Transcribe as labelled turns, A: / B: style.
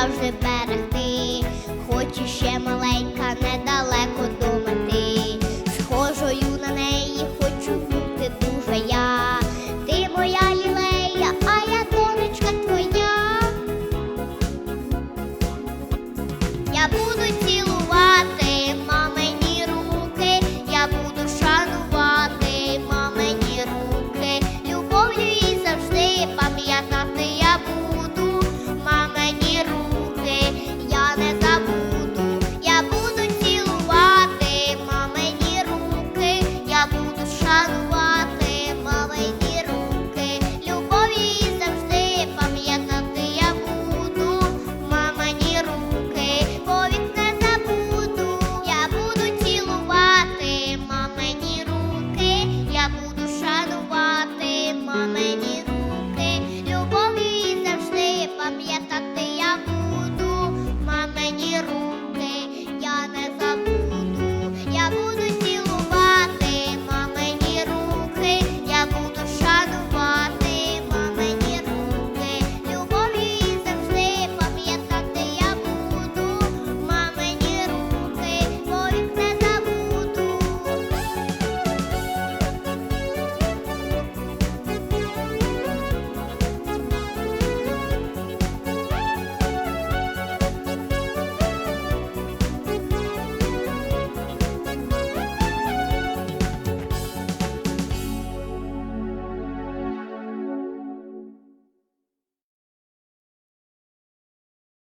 A: завжди берегти. Хочу ще маленька, недалеко думати. Схожою на неї хочу бути дуже я. Ти моя лілея, а я донечка твоя. Я буду